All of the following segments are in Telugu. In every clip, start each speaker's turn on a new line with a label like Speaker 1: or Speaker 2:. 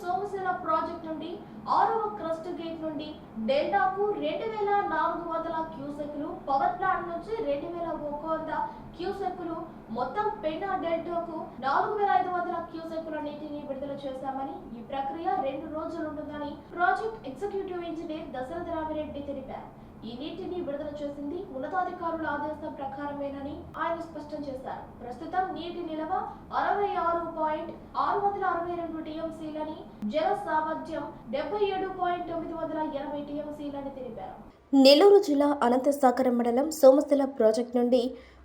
Speaker 1: సోమశిల ప్రాజెక్ట్ నుండి ఆరవ క్రస్ట్ గేట్ నుండి డెల్టాకు రెండు వేల నాలుగు వందల క్యూసెక్లు. పవర్ ప్లాంట్ నుంచి రెండు వేల ఒక వంద క్యూసెక్లు. మొత్తం పెన్నా డెల్టాకు నాలుగు వేల ఐదు వందల క్యూసెక్ల నీటిని విడుదల చేశామని ఈ ప్రక్రియ రెండు రోజులు ఉంటుందని project executive engineer Dasaratha Ramireddy తెలిపారు. ఈ నీటిని విడుదల చేసింది ఉన్నతాధికారుల ఆదేశం ప్రకారమేనని ఆయన స్పష్టం చేశారు. ప్రస్తుతం నీటి నిల్వ అరవై ఆరు పాయింట్ ఆరు వందల అరవై రెండు టీఎంసీలని జల సామర్థ్యం డెబ్బై ఏడు పాయింట్ తొమ్మిది వందల ఎనభై టీఎంసీలని తెలిపారు.
Speaker 2: నెల్లూరు జిల్లా అనంతసాగరం మండలం సోమశిల ప్రాజెక్ట్ నుండి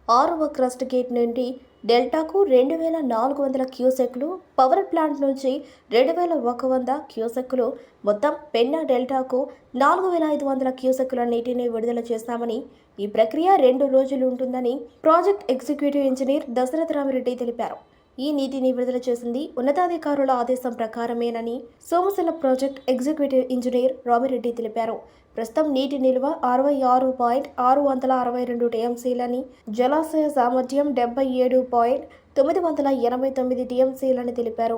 Speaker 2: ఆరవ క్రస్ట్ గేట్ నుండి డెల్టాకు రెండు వేల నాలుగు వందల క్యూసెక్లు పవర్ ప్లాంట్ నుంచి రెండు వేల ఒక వంద క్యూసెక్లు మొత్తం పెన్నా డెల్టాకు నాలుగు వేల ఐదు వందల క్యూసెక్ల నీటిని విడుదల చేస్తామని ఈ ప్రక్రియ రెండు రోజులు ఉంటుందని project executive engineer Dasaratha Ramireddy తెలిపారు. ఈ నీటిని విడుదల చేసింది ఉన్నతాధికారుల ఆదేశం ప్రకారమేనని Somasila project executive engineer Ramireddy తెలిపారు. ప్రస్తుతం నీటి నిల్వ అరవై ఆరు పాయింట్ ఆరు వందల అరవై రెండు టీఎంసీలని జలాశయ సామర్థ్యం డెబ్బై ఏడు పాయింట్ తొమ్మిది వందల ఎనభై తొమ్మిది టీఎంసీలని తెలిపారు.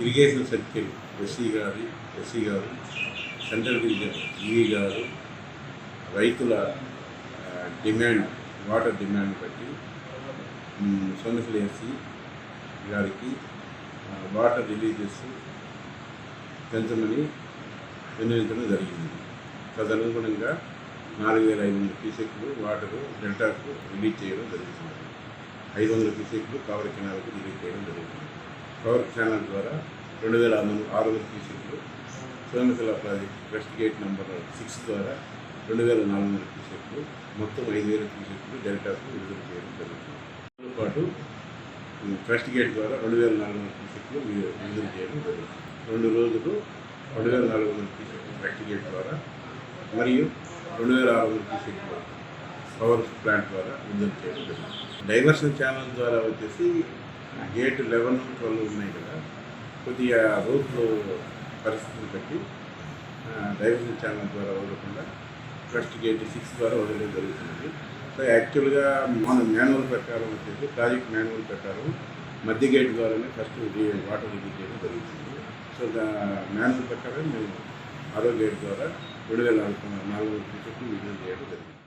Speaker 3: ఇరిగేషన్ సర్కిల్ ఎస్సీ గారు ఎస్సీ గారు సెంట్రల్ డివిజన్ ఈవీ గారు రైతుల డిమాండ్ వాటర్ డిమాండ్ బట్టి మ్, గారికి వాటర్ రిలీజెస్ పెంచమని వినియోగించడం జరిగింది. తదనుగుణంగా నాలుగు వేల ఐదు వందల క్యూసెక్లు వాటరు డెల్టాకు రిలీజ్ చేయడం జరుగుతుంది. ఐదు వందల క్యూసెక్లు కవర్ కెనాల్కు రిలీజ్ చేయడం జరుగుతుంది. కవర్ ఛానల్ ద్వారా రెండు వేల ఆరు వందల ఆరు వందల క్యూసెక్లు Somasila project west gate number six ద్వారా రెండు వేల నాలుగు వందల క్యూసెక్లు మొత్తం ఐదు వేల క్యూసెక్లు డెల్టాకు విడుదల చేయడం జరుగుతుంది. దాంతో పాటు ఉమ్, గేట్ ద్వారా రెండు వేల నాలుగు వందల టీషర్ట్లు మీరు విడుదల చేయడం జరుగుతుంది రెండు రోజులు రెండు వేల నాలుగు వందల టీషర్ట్లు వెస్ట్ గేట్ ద్వారా మరియు రెండు వేల ఆరు వందల టీషర్ట్లు పవర్ ప్లాంట్ ద్వారా విడుదల చేయడం జరుగుతుంది డైవర్షన్ ఛానల్ ద్వారా వచ్చేసి గేట్ లెవెన్ ట్వెల్వ్ ఉన్నాయి కదా కొద్దిగా రోడ్లు పరిస్థితులు బట్టి డైవర్షన్ ఛానల్ ద్వారా వదలకుండా ఫస్ట్ గేట్ సిక్స్ ద్వారా వదలడం జరుగుతుంది. యాక్చువల్గా మన మాన్యువల్ ప్రకారం వచ్చేసి ప్రాజెక్ట్ మాన్యువల్ ప్రకారం మధ్య గేట్ ద్వారానే ఫస్ట్ వాటర్ రిలీజ్ చేయడం జరుగుతుంది. సో దా మాన్యువల్ ప్రకారం మేము ఆరో గేట్ ద్వారా రెండు వేల నాలుగు నాలుగు చుట్టూ విడుదల చేయడం జరిగింది